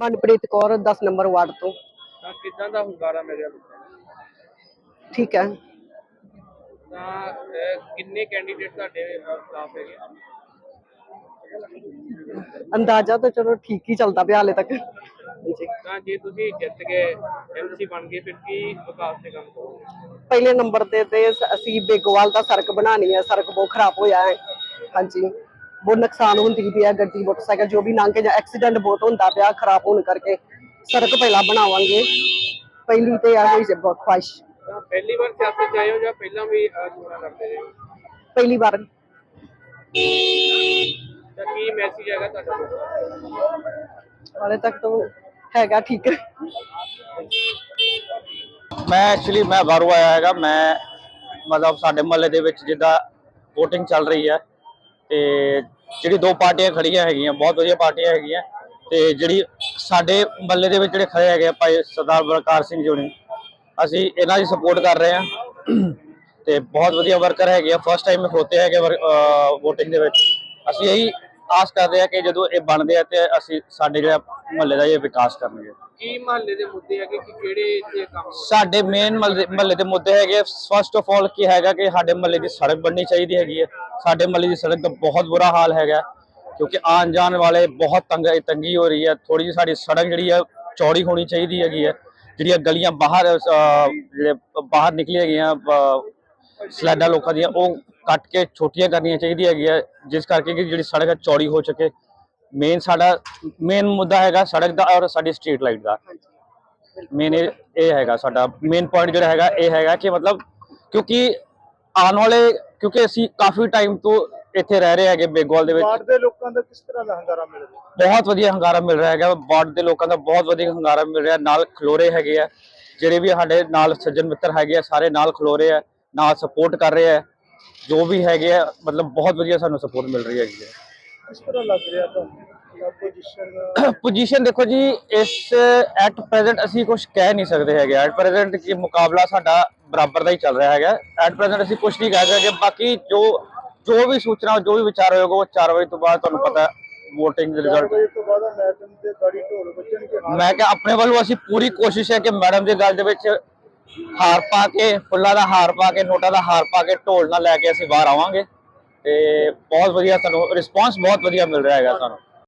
Manpreet Kaur 10 number ward ਤੋਂ। ਤਾਂ ਕਿੱਦਾਂ ਦਾ ਹੁੰਗਾਰਾ ਮਿਲਿਆ ਲੋਕਾਂ ਨੂੰ ਠੀਕ ਹੈ। ਤਾਂ ਅਹ, ਕਿੰਨੇ ਕੈਂਡੀਡੇਟ ਤੁਹਾਡੇ ਖਿਲਾਫ ਹੈਗੇ? ਅੰਦਾਜ਼ਾ ਤਾਂ ਚਲੋ ਠੀਕ ਹੀ ਚੱਲਦਾ ਪਿਆ ਹਾਲੇ ਤੱਕ। ਹਾਂਜੀ। ਤਾਂ ਜੇ ਤੁਸੀਂ ਜਿੱਤ ਗਏ ਐਮਸੀ ਬਣ ਗਏ ਫਿਰ ਕੀ ਵਿਕਾਸ ਦੇ ਕੰਮ ਕਰੋਗੇ? ਪਹਿਲੇ ਨੰਬਰ ਤੇ ਤੇ ਸ- ਅਸੀਂ ਬੇਗੋਵਾਲ ਦਾ ਸੜਕ ਬਣਾਣੀ ਹੈ ਸੜਕ ਬਹੁਤ ਖਰਾਬ ਹੋਇਆ ਹੈ। ਹਾਂਜੀ। ਬਹੁਤ ਨੁਕਸਾਨ ਹੁੰਦੀ ਪਿਆ ਗੱਡੀ ਮੋਟਰਸਾਈਕਲ ਜੋ ਵੀ ਲੰਘ ਕੇ ਜਾਂ ਐਕਸੀਡੈਂਟ ਬਹੁਤ ਹੁੰਦਾ ਪਿਆ ਖਰਾਬ ਹੋਣ ਕਰਕੇ। ਸੜਕ ਪਹਿਲਾਂ ਬਣਾਵਾਂਗੇ। ਪਹਿਲੀ ਤੇ ਇਹੋ ਹੀ ਸੀ ਬਹੁਤ ਖੁਆਇਸ਼। ਪਹਿਲੀ ਵਾਰ ਸਿਆਸਤ 'ਚ ਆਏ ਹੋ ਜਾਂ ਪਹਿਲਾਂ ਵੀ ਚੋਣਾਂ ਲੜਦੇ ਰਹੇ? ਪਹਿਲੀ ਵਾਰ। ਤਾਂ ਕੀ ਮੈਸੇਜ ਹੈਗਾ ਤੁਹਾਡਾ? ਹਾਲੇ ਤੱਕ ਤਾਂ ਹੈਗਾ ਠੀਕ। ਹੈ ਮੈਂ ਐਕਚੁਅਲੀ ਮੈਂ ਬਾਹਰੋਂ ਆਇਆ ਹੈਗਾ। ਮੈਂ ਮਤਲਬ ਸਾਡੇ ਮਹੱਲੇ ਦੇ ਵਿੱਚ ਜਿੱਦਾਂ VOTING ਚੱਲ ਰਹੀ ਹੈ। ਤੇ ਜਿਹੜੀ ਦੋ ਪਾਰਟੀਆਂ ਖੜੀਆਂ ਹੈਗੀਆਂ, ਬਹੁਤ ਵਧੀਆ ਪਾਰਟੀਆਂ ਹੈਗੀਆਂ ਤੇ ਜਿਹੜੀ ਸਾਡੇ ਬੱਲੇ ਦੇ ਵਿੱਚ ਜਿਹੜੇ ਖੜੇ ਹੈਗੇ ਆ ਭਾਈ ਸਰਦਾਰ ਬਲਕਾਰ ਸਿੰਘ ਜੀ ਨੇ ਅਸੀਂ ਇਹਨਾਂ ਦੀ ਸਪੋਰਟ ਕਰ ਰਹੇ ਹਾਂ ਤੇ ਬਹੁਤ ਵਧੀਆ ਵਰਕਰ ਹੈਗੇ ਆ ਫਸਟ ਟਾਈਮ ਹੋਤੇ ਹੈਗੇ ਵੋਟਿੰਗ ਦੇ ਵਿੱਚ। ਅਸੀਂ ਇਹੀ ਆਸ ਕਰਦੇ ਆ ਕਿ ਜਦੋਂ ਇਹ ਬਣਦੇ ਆ ਤੇ ਅਸੀਂ ਸਾਡੇ ਜਿਹੜਾ ਮਹੱਲੇ ਦਾ ਇਹ ਵਿਕਾਸ ਕਰਨਗੇ। ਕੀ ਮਹੱਲੇ ਦੇ ਮੁੱਦੇ ਹੈਗੇ ਕਿ ਕਿਹੜੇ ਇੱਥੇ ਕੰਮ ਸਾਡੇ ਮੇਨ ਮਹੱਲੇ ਦੇ ਮੁੱਦੇ ਹੈਗੇ। ਫਸਟ ਆਫ ਆਲ ਕੀ ਹੈਗਾ ਕਿ ਸਾਡੇ ਮਹੱਲੇ ਦੀ ਸੜਕ ਬਣਨੀ ਚਾਹੀਦੀ ਹੈਗੀ ਹੈ। ਸਾਡੇ ਮਹੱਲੇ ਦੀ ਸੜਕ ਦਾ ਬਹੁਤ ਬੁਰਾ ਹਾਲ ਹੈਗਾ। ਕਿਉਂਕਿ ਆਉਣ ਜਾਣ ਵਾਲੇ ਬਹੁਤ ਤੰਗ ਤੰਗੀ ਹੋ ਰਹੀ ਹੈ। ਥੋੜੀ ਜਿਹੀ ਸਾਡੀ ਸੜਕ ਜਿਹੜੀ ਹੈ ਚੌੜੀ ਹੋਣੀ ਚਾਹੀਦੀ ਹੈਗੀ ਹੈ। ਜਿਹੜੀਆਂ ਗਲੀਆਂ ਬਾਹਰ ਜਿਹੜੇ ਬਾਹਰ ਨਿਕਲੀ ਹੈਗੀਆਂ ਅਹ, ਸਲਾਈਡਾਂ ਲੋਕਾਂ ਦੀਆਂ ਉਹ ਕੱਟ ਕੇ ਛੋਟੀਆਂ ਕਰਨੀਆਂ ਚਾਹੀਦੀਆਂ ਹੈਗੀਆਂ। ਜਿਸ ਕਰਕੇ ਕਿ ਜਿਹੜੀ ਸੜਕ ਹੈ ਚੌੜੀ ਹੋ ਸਕੇ। ਮੇਨ ਸਾਡਾ ਮੇਨ ਮੁੱਦਾ ਹੈਗਾ ਸੜਕ ਦਾ ਔਰ ਸਾਡੀ ਸਟਰੀਟ ਲਾਈਟ ਦਾ। ਮੇਨ ਇਹ ਹੈਗਾ ਸਾਡਾ ਮੇਨ ਪੁਆਇੰਟ ਜਿਹੜਾ ਹੈਗਾ ਇਹ ਹੈਗਾ ਕਿ ਮਤਲਬ ਕਿਉਂਕਿ ਆਉਣ ਵਾਲੇ ਕਿਉਂਕਿ ਅਸੀਂ ਕਾਫੀ ਟਾਈਮ ਤੋਂ ਇੱਥੇ ਰਹਿ ਰਹੇ ਹੈਗੇ ਬੇਗਵਾਲ ਦੇ ਵਿੱਚ। ਵਾਰਡ ਦੇ ਲੋਕਾਂ ਦਾ ਕਿਸ ਤਰ੍ਹਾਂ ਦਾ ਹੰਗਾਰਾ ਮਿਲ ਰਿਹਾ? ਬਹੁਤ ਵਧੀਆ ਹੰਗਾਰਾ ਮਿਲ ਰਿਹਾ ਹੈਗਾ। ਵਾਰਡ ਦੇ ਲੋਕਾਂ ਦਾ ਬਹੁਤ ਵਧੀਆ ਹੰਗਾਰਾ ਮਿਲ ਰਿਹਾ। ਨਾਲ ਖਲੋਰੇ ਹੈਗੇ ਆ ਜਿਹੜੇ ਵੀ ਸਾਡੇ ਨਾਲ ਸੱਜਣ ਮਿੱਤਰ ਹੈਗੇ ਆ ਸਾਰੇ ਨਾਲ ਖਲੋਰੇ ਆ ਨਾਲ ਸਪੋਰਟ ਕਰ ਰਹੇ ਆ। ਜੋ ਵੀ ਹੈਗੇ ਆ ਮਤਲਬ ਬਹੁਤ ਵਧੀਆ ਸਾਨੂੰ ਸਪੋਰਟ ਮਿਲ ਰਹੀ ਹੈਗੀ ਹੈ ਕਿਸ ਤਰ੍ਹਾਂ ਲੱਗ ਰਿਹਾ ਤੁਹਾਨੂੰ? ਪੋਜੀਸ਼ਨ ਪੋਜੀਸ਼ਨ ਦੇਖੋ ਜੀ ਇਸ ਐਟ ਪ੍ਰੈਜ਼ੈਂਟ ਅਸੀਂ ਕੁਝ ਕਹਿ ਨਹੀਂ ਸਕਦੇ ਹੈਗੇ। ਐਟ ਪ੍ਰੈਜ਼ੈਂਟ ਕੀ ਮੁਕਾਬਲਾ ਸਾਡਾ ਬਰਾਬਰ ਦਾ ਹੀ ਚੱਲ ਰਿਹਾ ਹੈਗਾ। ਐਟ ਪ੍ਰੈਜ਼ੈਂਟ ਅਸੀਂ ਕੁਝ ਨਹੀਂ ਕਹਿ ਸਕਦੇ ਬਾਕੀ ਜੋ ਜੋ ਵੀ ਸੂਚਨਾ ਜੋ ਵੀ ਵਿਚਾਰ ਹੋਏਗਾ ਉਹ 4 ਵਜੇ ਤੋਂ ਬਾਅਦ ਤੁਹਾਨੂੰ ਪਤਾ VOTING ਦੇ 4 ਰਿਜ਼ਲਟ ਮੈਂ ਕਿਹਾ ਆਪਣੇ ਵੱਲੋਂ ਅਸੀਂ ਪੂਰੀ ਕੋਸ਼ਿਸ਼ ਹੈ ਕਿ ਮੈਡਮ ਦੀ ਗੱਲ ਦੇ ਵਿੱਚ ਹਾਰ ਪਾ ਕੇ ਫੁੱਲਾਂ ਦਾ ਹਾਰ ਪਾ ਕੇ ਨੋਟਾਂ ਦਾ ਹਾਰ ਪਾ ਕੇ ਢੋਲ ਨਾਲ ਲੈ ਕੇ ਅਸੀਂ ਬਾਹਰ ਆਵਾਂਗੇ। ਤੇ ਬਹੁਤ ਵਧੀਆ ਸਾਨੂੰ ਰਿਸਪਾਂਸ ਬਹੁਤ ਵਧੀਆ ਮਿਲ ਰਿਹਾ ਹੈਗਾ ਸਾਨੂੰ